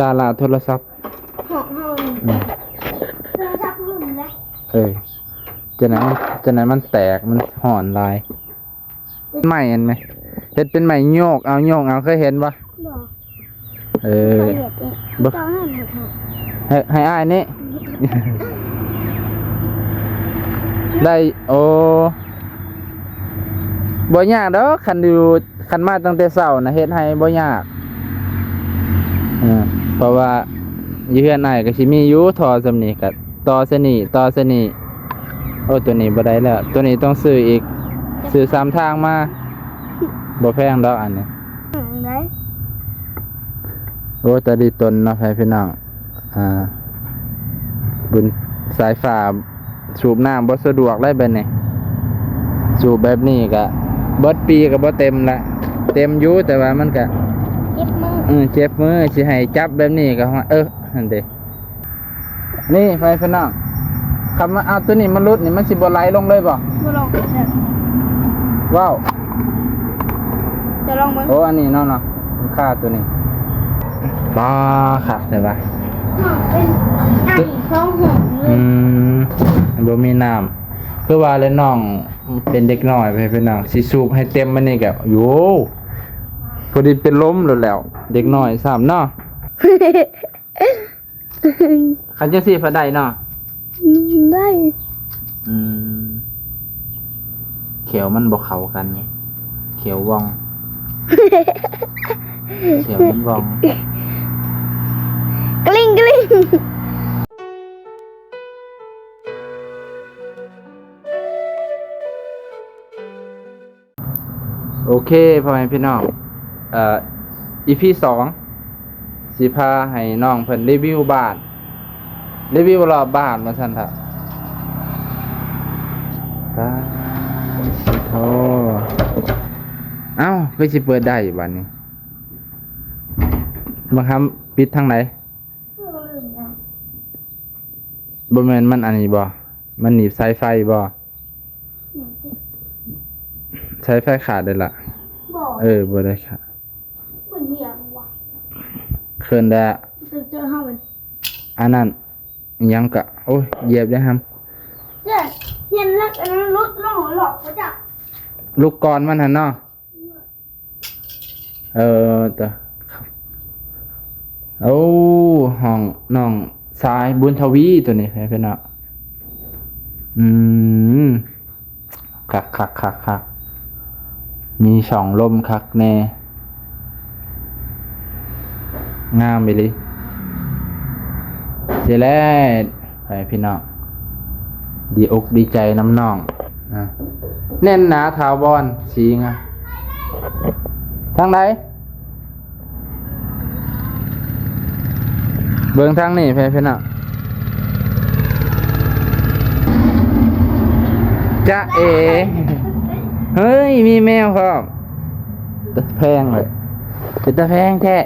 ลาลาโทรศัพท์หอกห้องอืมโทรศัพท์รุ่นนะเออจะไหนมันจะไหนมันแตกมันห่อนลายใหม่เห็นไหมเห็ดเป็นใหม่โยกเอาโยกเอาเคยเห็นปะบอกเอเคอยเห็นเองบ่ ตอนนั้นเหรอให้ให้อ้ายนี่ ได้โอ้บ่ยากดอกคันอยู่คันมาตั้งแต่เช้านะเฮ็ดให้บ่ยากเออ เพราะว่าอยู่เฮือนอ้ายก็สิมีอยู่ทอสำนี้ก็ต่อสนี่ต่อสนี่โอ้ตัวนี้บ่ได้แล้ว ตัวนี้ต้องซื้ออีกซื้อสามทางมาบ่แพงดอกอันนี้ไหนโอ้ตาดีตนเนาะพี่พี่น้องอ่าบุญสายฝ่าสูบน้ำบ่สะดวกได้แบบนี้สูบแบบนี้ก็เบิดปีก็บ่เต็มละเต็มอยู่แต่ว่ามันก็เจ็บมือ เออเจ็บมือสิให้จับแบบนี้ก็ว่าเออนั่นเด้นี่ไฟพี่น้องคำว่าเอาตัวนี้มันรุดนี่มันสิบ่ไหลลงเลยบ่มาลองกันเถอะว้าวจะลองมั้ยโอ้อันนี้เนาะเนาะค่าตัวนี้บ้าค่ะแต่ว่าหอกเป็นไอ้ช่องหอกเลอืยมบ่มีน้ำเพื่อว่าแล้วน้องเป็นเด็กน้อยไปเป็นน้องสิสูบให้เต็มมันนี่ก็โยพ อดีเป็นล้มแล้วแหล้ว เด็กน้อยสามเนาะคันจังซี่พอได้เนาะได้อืมเขียวมันบ่เข้ากันไงเขียวว่อง เขียวมันว่อง กลิ้งกลิ้งโอเคพ่อแม่พี่น้อง เอ่อ EP สองสิพาให้น้องเพิ่นรีวิวบ้านรีวิวรอบบ้านมาสั่นเถอะบ้านสิโทเอ้าก็สิเปิดได้อยู่บ้านนี้บางคำปิดทางไหนบ่แม่นมันอันนี้บ่มันหนีบสายไฟบ่สายไฟขาดได้ละบอกเออบ่ได้ค่ะ เหมือนเหี้ยว่ะ เคลื่อนได้เจอเจอห้ามันอันนั้นอิหยังกะโอ้ยเหยียบได้ครับเจ๊เย็นรักอันนั้นรถล่องหลอกเขาจะลูกกรมันหันเนาะเออแต่ครับโอ้ห้องน้องสายบุญทวีตัวนี้ให้เพื่อนเนาะอืมคักคักคักคักมีช่องลมคักแน่ งามไปเลยเสร็จแล้วไปพี่น้องดีอกดีใจน้ำน้องอะแน่นหนาถาวรสีงะทางไหนเบิ่งทางนี่ไปพี่น้องจ้าเอ เฮ้ย มีแมวครับแพงเลยเป็นตะแพงแท้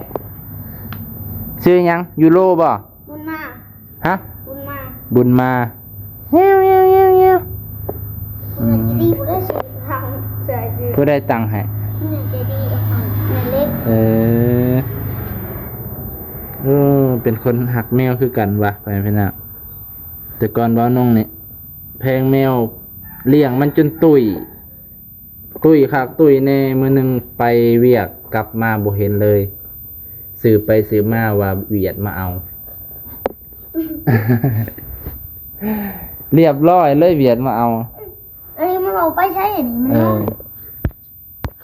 ชื่อหยังยูโรบ่บุญมาฮะ บุญมาบุญมาเงี้ยวเงี้ยวเงี้ยวเงี้ยวบุญจะดีบุญได้สิทางเสือจือผู้ได้ตังค์ให้บุญจะดีกับทางแม่เล็กเออเออเป็นคนหักแมวคือกันวะไปพี่นะแต่ก่อนว่าน้องนี่แพงแมวเลี้ยงมันจนตุย ตุยคักตุยแน่มือหนึ่งไปเวียกกลับมาบ่เห็นเลย สืบไปสืบมาว่าเวียดมาเอา เรียบร้อยเลยเวียดมาเอาเอ้ยมันเอาไปใช้อย่างนี้มันเอเนาะอ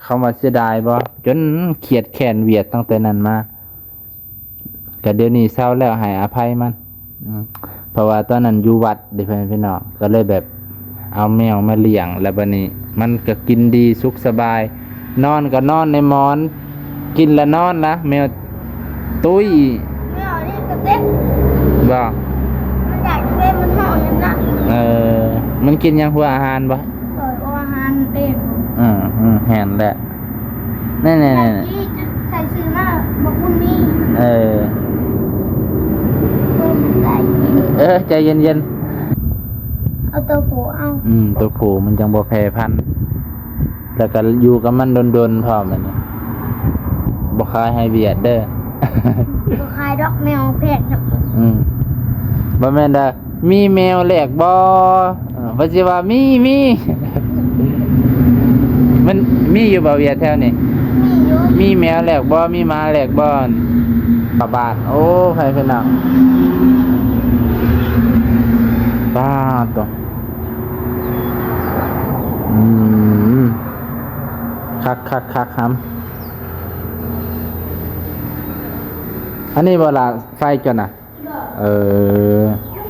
เขามาเสียดายบ่จนเขียดแขนเวียดตั้งแต่นั้นมาก็เดี๋ยวนี้เศร้าแล้วให้อภัยมันอืมเพราะว่าตอนนั้นอยู่วัดเดิเพื่อนพี่น้องก็เลยแบบเอาแมวมาเลี้ยงแล้วบัดนี้ มันก็กินดีสุขสบาย นอนก็นอนในหมอน กินแล้วนอนนะแมว ตุ้ยไม่เอานี่กระเต็บบ่มันอยากจะเป็นมันห่อยันนะเออ มันกินยังหัวอาหารบ่เปิดอาหารเองอืมอืมแหนแหละนี่นแต่นี่ที่ใส่ซื้อมาบอกบุญมีเออบุญได้ที่เออใจเย็นเย็นเอาตัวผูเอา อืม ตัวผูมันจังบ่แพร่พันธุ์แล้วก็อยู่กับมันโดนๆพร้อมอันนี้บ่คายให้เบียดเด้อ ก็คายดอกแมวแพงครับอืมบ่แม่นเด้อมีแมวแหลกบ่เออว่าสิว่ามีมีมันมีอยู่บ่เวียแถวนี้มีอยู่มีแมวแหลกบ่มีหมาแหลกบ่ปะบาทโอ้ใครเป็นนักบ้าตัวอืมคักคักคักครับ อันนี้เวลาไฟจนอะ เออ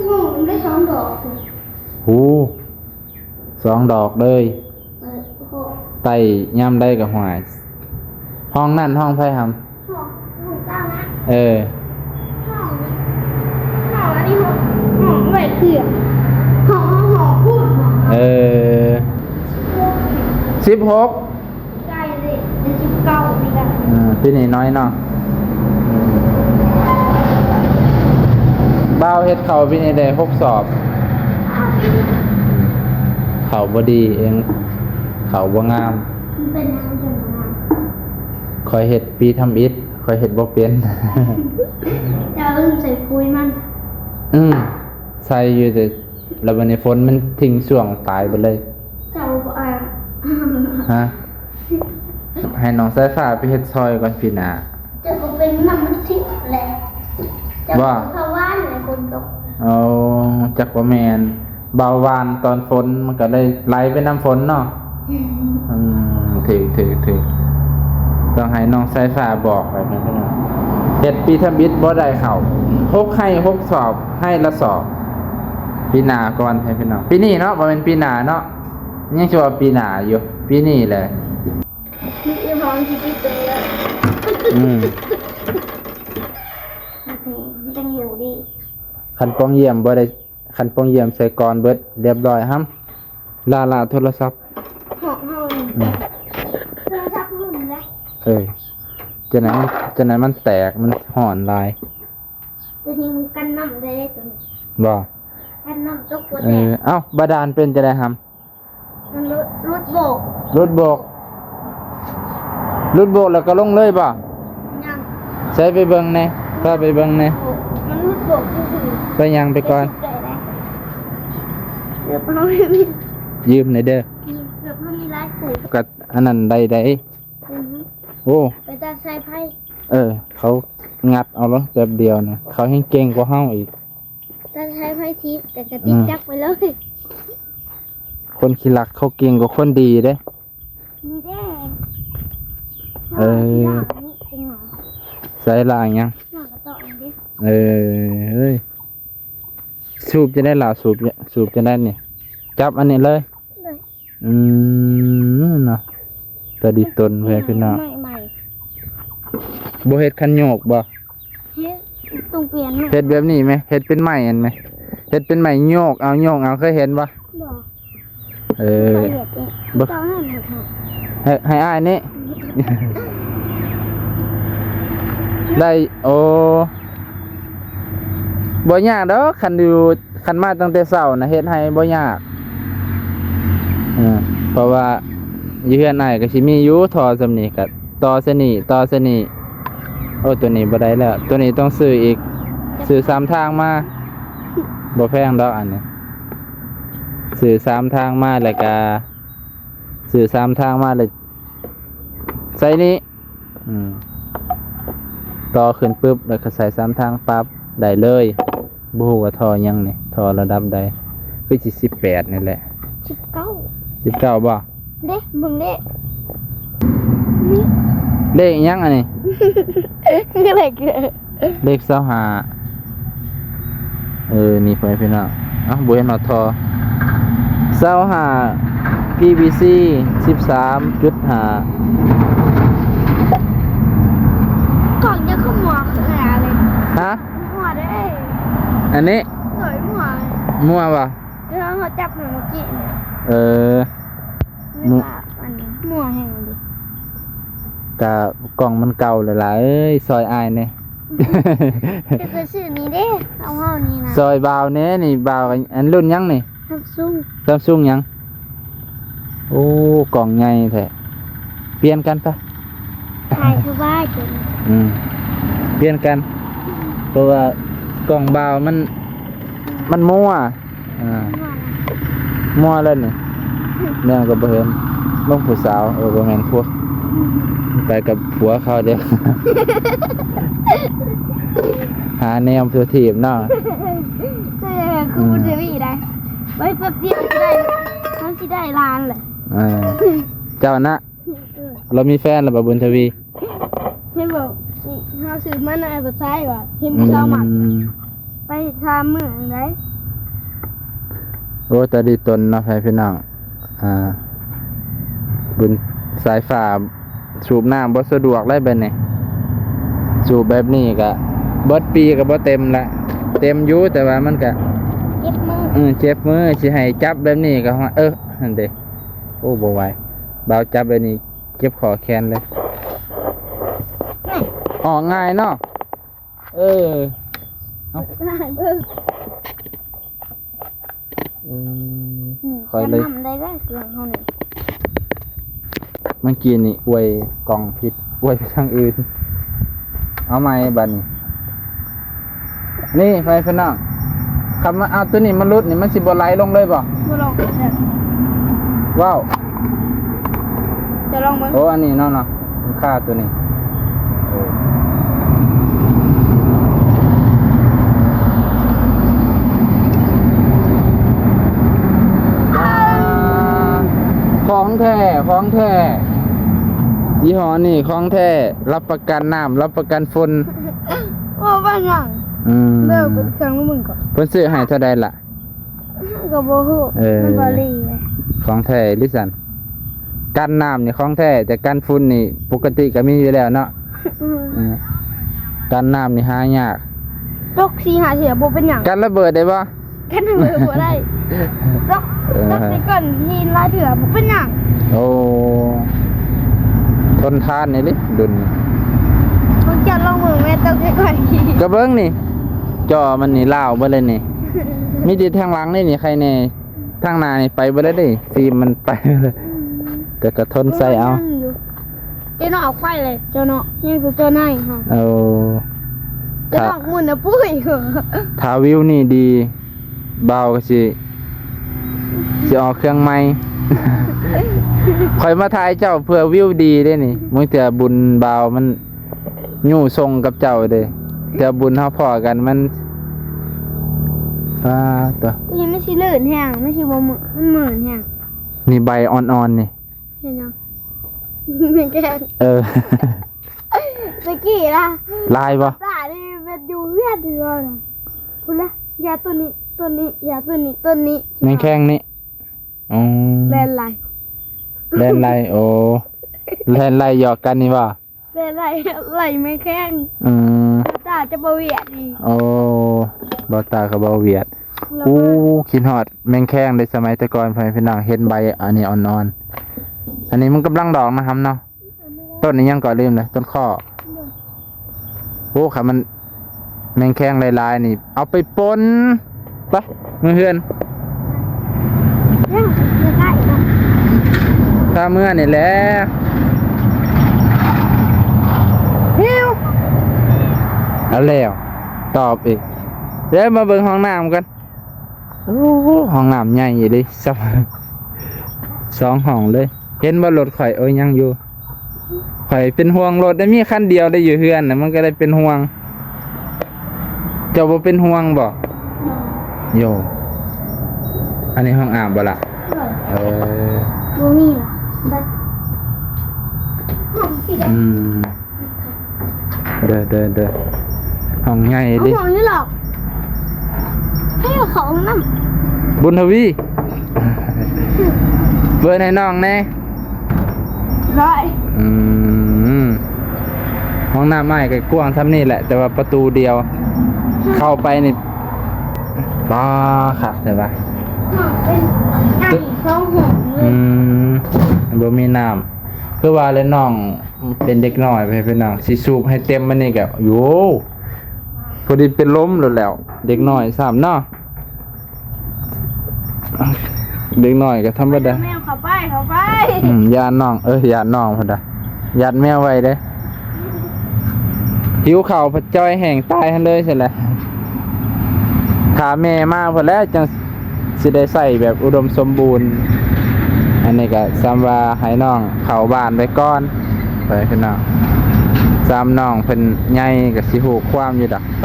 งูมันได้สองดอกหูสองดอกเลยเออโอ้โหไต่ย่ำได้กับหวายห้องนั่นห้องไพ่ทห้องห้องเจ้านะำเออห้องห้องอันนี้ห้องห้องไว้เกลือห้องห้องห้องพูดห้องเออสิบหกใกล้เลยเดี๋ยวสิบเก้านี่กันพี่นี่น้อยเนาะ บ้าวเฮ็ดเขาพี่นี่ได้หกสอบอ้าวพี่เขาบดีเอง เขาบ่งามมันเป็นน้ำจังหวะคอยเฮ็ดปีทำอิฐคอยเฮ็ดบ่เป็นจะเอาลืมใส่ปุ๋ยมันอืมใส่อยู่แต่แล้ววันนี้ฝนมันทิ้งช่วงตายไปเลย จะเอาอ่าฮะ ให้น้องสายฟ้าไปเฮ็ดซอยก่อนพี่นา จะก็เป็นน้ำมันทิพย์แหละจะว่า เอาจักว่าแมนเบาหวานตอนฝนมันก็เลยไหลไปน้ำฝนเนาะอืมถือถือถือต้องให้น้องสายฟ้าบอกไปเพื่อนๆเฮ็ดปีทำบิดบ่ได้เข้าหกให้หกสอบให้ละสอบปีหน้าก่อนให้พี่น้องปีนี้เนาะบ่เป็นปีหน้าเนาะยังชัวาปีหน้าอยู่ปีนี้แหละมีอีพร้อมที่จะเจออืมมันเป็นอยู่ดี คันปองเยี่ยมบ่ได้คันปองเยี่ยมใส่กรอนเบิดเรียบร้อยฮัมลาลาโทรศัพท์หอมหอมอืมเรื่องชักรุ่นนะเออจะไหนมันจะไหนมันแตกมันห่อนลายตัวนี้มันกันน้ำได้เลยตัวนี้บ่กันน้ำตกตัวเอแดองเอ้าบาดาลเป็นจะได้ทมันรุดรุดโบกำรุดโบกรุดโบกแล้วก็ลงเลยบ่ยังใช้ไปเบิ่งแหน่พาไปเบิ่งแหน่ โบกมันรุดโบกซื่อไปยังไปๆก่อนเกือบเขาไม่มียืมหน่อยเด้อเกือบเขามีร้านปุ๋ยกับอันนั้นใดใดอือฮึโอ้ ไปตาใส่ไพ่เออ เขางัดเอาแล้วแป๊บเดียวนะเขาให้เก่งกว่าเฮาอีก ตาใช้ไพ่ทิพย์แต่กระติกอืมจักไปเลยคนขี้รักเขาเก่งกว่าคนดีเด้ มีแดงเออ หน้านี่เป็นหรอใส่ลายยังหน้ากระต่ายดิ เออเฮ้ยสูบจะได้หล่าสูบเนี่ยสูบจะได้เนี่ยจับอันนี้เลยเลยอืมเนาะตะดีตนเพื่อนพี่น้องใหม่ใหม่บ่เฮ็ดคันโยกบ่เฮ้ยต้องเปลี่ยนหน่อยเฮ็ดแบบนี้ไหมเฮ็ดเป็นไม้อันไหมเฮ็ดเป็นไม้โยกเอาโยกเอาเคยเห็นบ่บอกเอเอออบ่เจ้าหน้าหมดหมดให้ให้อ้ายนี่ได้โอ้ บ่ยากดอกคันอยู่คันมาตั้งแต่เช้านะเฮ็ดให้บ่ยากเออเพราะว่าอยู่เฮือนอ้ายก็สิมีอยู่ทอซำนี้ก็ต่อซะนี่ต่อซนีโอ้ตัวนี้บ่ได้แล้ว ตัวนี้ต้องซื้ออีกซื้อสามทางมาบ่แพงดอกอันนี้ซื้อสามทางมาแล้วก็ซื้อสามทางมาเลยใส่นี้อืมต่อขึ้นปุ๊บแล้วก็ใส่สามทางปั๊บได้เลย บ่ฮู้ว่าท่อยังนี่ท่อระดับใดคือสิ18นี่แหละสิบเก้า19บ่เด้มึงเด้นี่เลขอิหยังอันนี้คืออะไรเกิดเลข25เออ นี่ไปพี่น้องเอ้าบ่เห็นหนอทอ25 PVC 13.5กล่องจะขโมยขนาดเลย ฮะ หัวได้ อันนี้สวยหัวมั่วป่ะเดี๋ยวเขาจับหนูเมื่อกี้เนี่ยเออไม่ว่าอันนี้หัวแห้งดิกะกล่องมันเก่าเลยล่ะเอ้ยซอยอายเนี่ยจะไปซื้อนี้เด้เอาห้อนี้นะซอยบาวเนี่ยนี่บาวอันรุ่นยังนี่ซัมซุงซัมซุงยังโอ้กล่องใหญ่แท้เปลี่ยนกันปะถ่ายคือว่าจนอืมเปลี่ยนกันเพราะว่า กล่องบาวมัน มันมั่วอ่ามั่วแล้วนี่แม่งก็บ่เห็นลงผู้สาวเออบ่แม่นพวกไปกับผัวเขาเด้อ หาแนวตัวทีบเนาะเออคือบุญเทวีได้ไว้แป๊บเดียวจะได้เขาสิได้ล้านเลยอ่าเจ้านะเออเรามีแฟนแล้วบ่บุญทวีให้บอกนี่ เขาซื้อมาในภาษาว่าเห็นอืเจ้าหมักมไปทำเมืองได้โอ้ตาดีตนเนาะพี่น้องอ่าบุญสายฝ่าสูบน้ำบ่สะดวกได้แบบนี้สูบแบบนี้ก็เบิดปีก็บ่เต็มละเต็มอยู่แต่ว่ามันก็เก็บมือเออเจ็บมือสิให้จับแบบนี้ก็ว่าเออนั่นเด้โอ้บ่ไหวเบาจับแบบนี้เจ็บคอแขนเลยนี่ ออกง่ายเนาะ เออได้เบิ่งอืมอืมคอยเลยจำนำได้ก็เครื่องเขานี่เมื่อกี้นี่อวยกล่องผิดอวยไปทางอื่น เอาไหมบัดนี้นี่ไฟพี่น้องคำว่าเอาตัวนี้มันรุดนี่มันสิบ่ไหลลงเลยบ่มาลองเดี๋ยวว้าวจะลองมั้งโอ้อันนี้เนาะเนาะมันค่าตัวนี้โอ้ ของแท้ของแท้ยี่ห้อนี่ของแท้รับประกันน้ำรับประกันฝนโอ้บ้านหยังอืมเลิกเป็นเครื่องมือมึงก่อนเพิ่นซื้อให้เท่าใดล่ะก็บ่ฮู้เออมันบ่รีเลยของแท้ลิสันกันน้ำนี่ของแท้แต่กันฝุ่นนี่ ปกติก็มีอยู่แล้วเนาะอืมอืมกันน้ำนี่หายากตกสีหาเสียบ่เป็นหยังกันระเบิดได้ปะ กันทำไมบ่ได้ตกเออตกสิก่อนหินลายเถื่อบ่เป็นหยังโอ้ทนทานนี่ลิดุนมึงจะลองมือแม่ตกสิก่อนหินกระเบิ้งนี่จอมันนี่ล่าวเบ่เลยนี่มีดีทางหลังนี่นี่ใครแน่ทางหน้านี่ไปบ่ได้เดิฟิล์มมันไปบ่เลยแต่ก็ทนใส่เอาเจ้าเนาะเอาไฟเลยเจ้าเนาะนี่คือเจ้านายค่ะเอาเจ้าถ้าเนาะมุนนะปุ้ยเหรอถ้าวิวนี่ดี เบาก็สิสิออกเครื่องใหม่คอยมาถ่ายเจ้าเพื่อวิวดีได้นี่มึงเถื่อบุญเบามันอยู่ทรงกับเจ้าเด้เถื่อบุญเฮาพอกันมันอ่าตัวนี่ไม่ใช่ลื่นแห้งไม่ใช่บ่มือมันเหมือนแห้งนี่ใบอ่อนๆนี่เห็นยังไม่แกล้งเออตะกี้ล่ะลายบ่ตานี่เป็นอยู่เวียดเดียวนะพูดละยาตัวนี้ ตัวนี้ยาตัวนี้ตัวนี้แมงแข้งนี่อ๋อแลนไหลแลนไลโอ้แลนไลหยอกกันนี่บ่แลนไหลไหลไม่แข้งอืมตาจะบ่เวียดดีโอ้เบาตากับเบาเวียดแล้วอู้ก็คิดฮอดแมงแข้งในสมัยแต่ก่อนพ่อแม่พี่น้องเห็นใบอันนี้อ่อนๆอันนี้มันกำลังดอกนะครับเนาะต้นนี้ยังก่อลืมเลยต้นข้อโอ้ค่ะมันแมงแข้งลายๆนี่ เอาไปปน ไปมือเฮือนเนี่ยจะได้เนาะถ้าเมื่อนี่แหละฮิวเอาแล้วตอบอีกเดี๋ยวมาเบิ่งห้องน้ำกันโอ้ห้องน้ำใหญ่อยู่ดิสับสองห้องเลย เห็นว่ารถข่อยเอ้ยยังอยู่ข่อยเป็นห่วงรถได้มีคันเดียวได้อยู่เฮือนนะมันก็เลยเป็นห่วงเจ้าบ่เป็นห่วงบ่ โย อันนี้ห้องอาบบ่ล่ะเออบ่มีล่ะได้ห้องสิอืมเด้อเด้อเด้อห้องใหญ่เอาดิห้องนี่หรอกให้เอาเขาน้ำบุญทวีเปิดให้น้องแน่ได้อืมห้องน้ำไม้ก็กว้างทำนี่แหละ แต่ว่าประตูเดียว เข้าไปนี่ บ้าค่ะใช่ปะห้องเป็นไอ้ช่องห้องเลอืยมบ่มีน้ำเพื่อว่าเลยน้องเป็นเด็กน้อยไปเป็นน้องสิสูบให้เต็มมันนี่ก็โยพอดีเป็นล้มแล้วแล้ว เด็กน้อยสามเนาะเด็กน้อยก็ธรรมดาแม่เข้าไปเข้าไปอืมยานน้อง เอ้ยยานน้องพอดะยานแมวไว้เด้หิวเข่าวพัดจ้อยแห้งตายหันเลยเสร็จแล้วขาแม่มาพอแล้วจังสิได้ใส่แบบอุดมสมบูรณ์ อันนี้ก็ซ้ำว่าให้น้องเข้าบ้านไปก่อนไปขึ้นน้องซ้ำน้องเพิ่นใหญ่ก็สิฮู้ความอยู่ดอกไป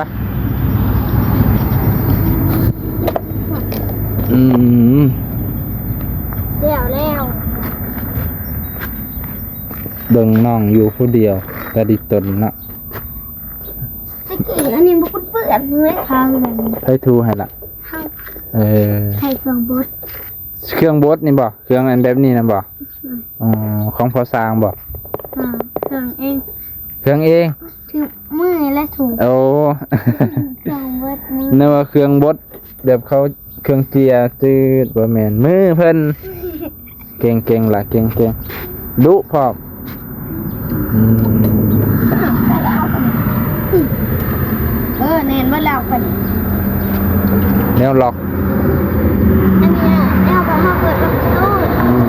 อืมแล้วแล้วเบิ่งน้องอยู่ผู้เดียวแต่ดิตนเนาะตะกี้อัน นี้บุกเปื้อนเลยทางแบบนี้ให้ทูให้ละทางเออใช้เครื่องบดเครื่องบดนี่บ่เครื่องอันแบบนี้นะบ่อ๋อของพอสร้างบ่อ่าเครื่องเองเครื่องเองถือมือและถูกโอ้เครื่องบดมือนึกว่าเครื่องบดแบบเขาเครื่องเจียจืดบ่แม่นมือเพิ่นเก่งเก่งๆล่ะเก่งเก่งๆดุพร้อมอืม เออเน้นว่าแล้วกันแนวล็อกอันเนี้ยแล้วพอมาเปิดประตูอืม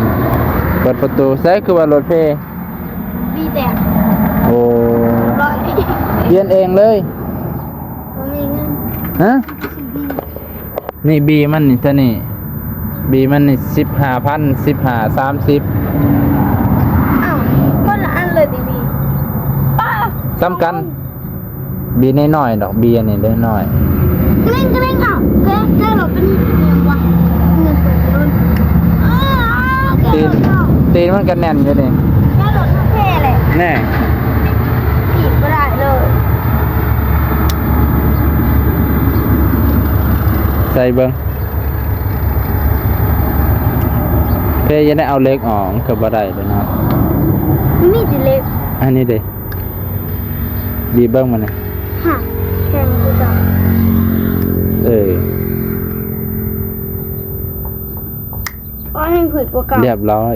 เปิดประตูใส่คือว่ารถเพบีแตกโอ้ร้อยเปลี่ยนเองเลยผมมีเงินฮะสิบบีนี่บีมันนี่เท่านี่บีมันนี่สิบห้าพันสิบห้าสามสิบอ้าวคนละอันเลยดิบีป้าซ้ำกัน บีน้อยๆดอกบีอันนี้ได้น้อยเกรงเกรงอ้าวเกรงเกรงเราเป็นเงินวะเงินเปิดรุ่นอ้าวเกรตีงนเรา ตีนมันก็แน่นอยู่นี่แค่รถทั้งเท่เลยแน่ผิดก็ได้เลยใส่เบิ้งเพยยังได้เอาเล็กออกมันกับบ่ได้เลยเนาะมีแต่เล็กอันนี้เด้บีเบิ้งมันนะ ฮะแข่งกูจังเอออ๋อแห่งผืดกว่าเก่าเรียบร้อย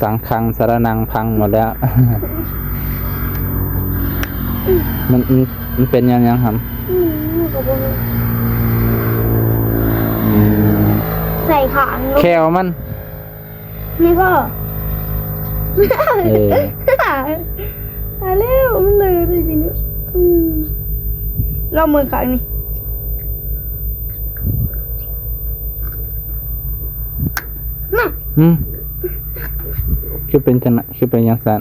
สังคังสารนังพังหมดแล้ว มันมันมันเป็นยังยังครับอืมกับพวกนี้อืมใส่ขาลูกแควมัน นี่ก็ เออ ตายแล้วมันเลยจริงๆอืมเรามือขางนี่น่ะอืมคือเป็นจังนะคือเป็นยังสัน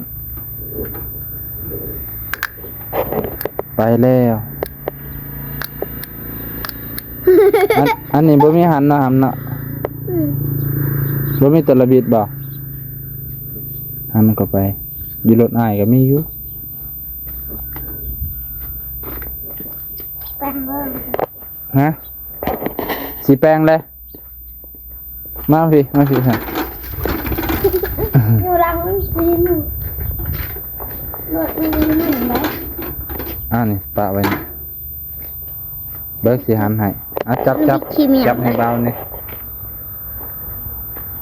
ไปแล้ว อันอันนี้บ่มีหันเนาะหันเนาะอืมบ่มีตวระบิดบ่หันก็ไปอยู่รถอ้ายก็มีอยู่ แปลงเบิ่ง ฮะสีแปลงเลยมาพี่มาพี่ฮะอยู่หลังมันปีนรถมันมีหนึ่งไหมอ่านี่ปะไว้นี่เบิกสิหันให้อะจับจับขี้เมียจับให้เบานี่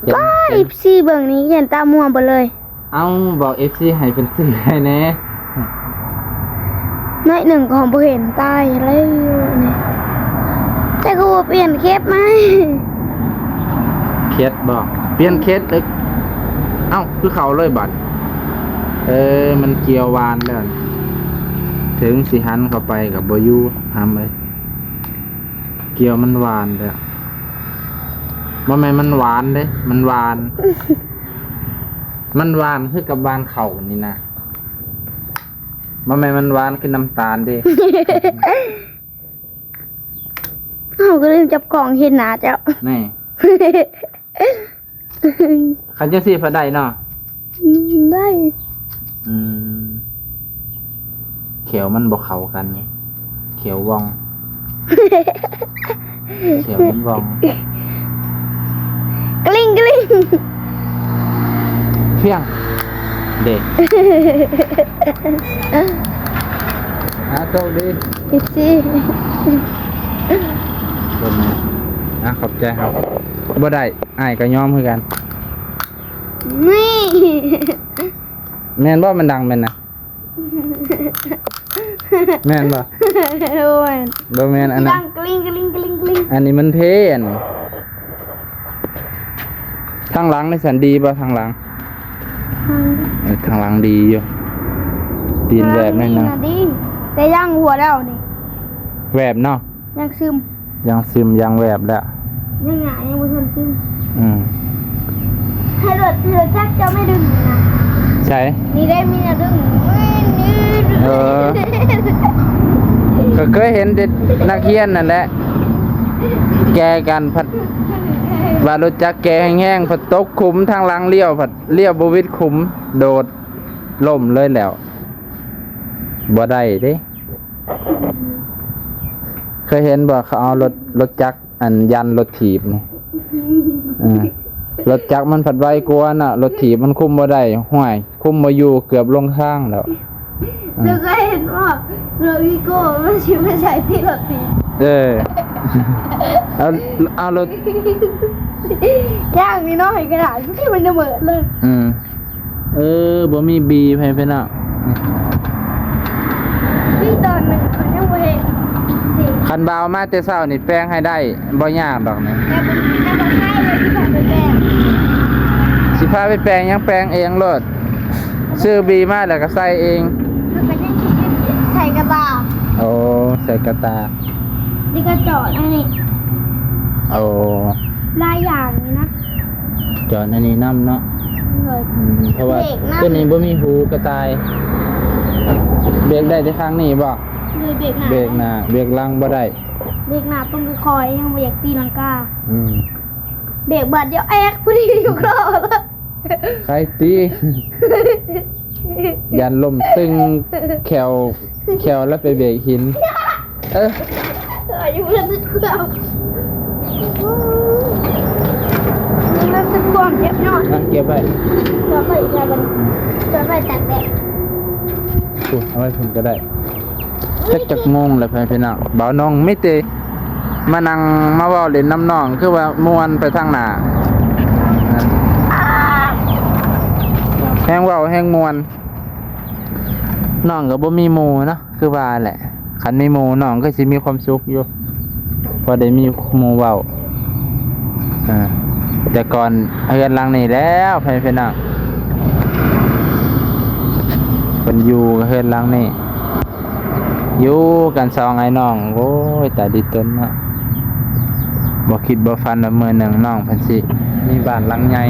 เห็นว้าเห็อีนซีเบิ่งนี้เห็นตาม่วงไปเลย เอาบอก FC ให้เป็นสื่อให้แน่น้อยหนึ่งของบ่เห็นตายเลยนี่ แต่กูเปลี่ยนเคปไหมเคสบอกเปลี่ยนเคสตึกเอ้าคือเขาเลยบัดเออ มันเกี่ยววานแล้วถึงสิหันเข้าไปกับบอยูทำเลยเกี่ยวมันหวานเลยบ่แม่นมันหวานเด้มันหวาน มันหวานคือกับหวานเข่านี่นะบ่แม่นมันหวานคือน้ำตาลด้ เขาก็ลืมจับกล่องเห็นหนาเจ้านี่คันจะสิพอได้เนาะได้ อืมเขียวมันบ่เข้ากันไงเขียววอง เขียวมันวอง กลิ้งกลิ้งเพียง เด็กฮะโชคดี อี ซีบนนี้อะขอบใจครับบ่ได้อ้ายก็ยอมคือกัน นี่ แม่นบ่มันดังแม่นนะแม่นบ่โอ้ยบ่แม่นอันนั้ดันงกลิ้งกลิ้งกลิ้งกลิ้งอันนี้มันเพนทางหลังในสันดีบ่ทางหลังเออทางหลังดีอยู่ตีนแหวบหนั่นนะดีแต่ย่างหัวแล้วนี่แหวบเนาะย่างซึม ยังซึมยังแหวบแล้วยังหงายยังไม่ทันซึมอืมให้รถให้รถจักรจะไม่ดึงนะใช่นี่ได้มีนะดึงนี่เออก็เคยเห็นเด็กนักเรียนนั่นแหละ แกกันผัดว่ารถจักรแกแห้งๆผัดตกขุมทางหลังเลี้ยวผัดเลี้ยวบวิดขุมโดดล่มเลยแล้วบ่ได้เด้ เคยเห็นบ่เขาเอารถรถจักรอันยันรถถีบนี่อืมรถจักรมันผัดไวกว่าน่ะ รถถีบมันคุมบ่ได้ห้วยคุมบ่อยู่เกือบลงข้างแล้วเธอก็เห็นว่าโรบิโก้ไม่ใช่ไม่ใช่ที่รถตีเออเอาเอารถย่างนี่เนาะเห็นกระดาษที่มันจะเหมือนเลย อืมเออบ่มีบีไปเพิ่นน่ะพี่ตอนหนึ่งมันยังไม่เห็นสิ คันบ่าวมาแต่เช้านี่แป้งให้ได้บ่ยากดอกนี่แต่เป็นแต่เป็นใช่เลยที่ผ่านไปแปลงสิพาไปแปลงยังแปลงเองโลดซื้อบีมาแล้วก็ใส่เองมันก็ยังคิดใส่กระตาโอ้ใส่กระตานี่ก็จอดอันนี้โอ้ลายอย่างนี้นะจอดอันนี้นํเนาะเลย อืมเพราะว่าเบรกนำตัวนี้บ่มีหูกระต่ายเบรกได้แต่ข้างนี้บ่ เลยเบรกหนาเบรกหน้าเบรกหลังบ่ได้ เบรกหนาต้องไปคอยยังไม่อยากตีลังกาอืมเบรกบาดเดียวแอกพอดีอยู่ครอแล้วใครตี ยันลมตึงแขวแขวแล้วไปเบรกหิน เออเอออยู่แล้วจะเคลื่อนนี่มันเป็นความเจ็บหน่อยมาเก็บไว้เดี๋ยวไปอีกแล้วมันเดี๋ยวไปตัดแดดถูเอาไว้ผมก็ได้ จักจักมงแล้วพี่น้องบ่าวน้องไม่เตมานั่งมาเว้าเล่นน้ำน้องคือว่ามวนไปทางหน้าแห้งเว้าแห้งมวนน้องก็บ่มีหมูเนาะคือว่าแหละคันมีหมู่น้องก็สิมีความสุขอยู่พอได้มีหมูเว้าอ่าแต่ก่อนเฮือนหลังนี้แล้วพี่น้องเป็นอยู่เฮือนหลังนี่ อยู่กันสองไอ้น้อง โอ้ยแต่ดีตนเนาะบอคิดบอฟันละเมื้อหนึ่งน้องพันสิมีบ้านหลังใหญ่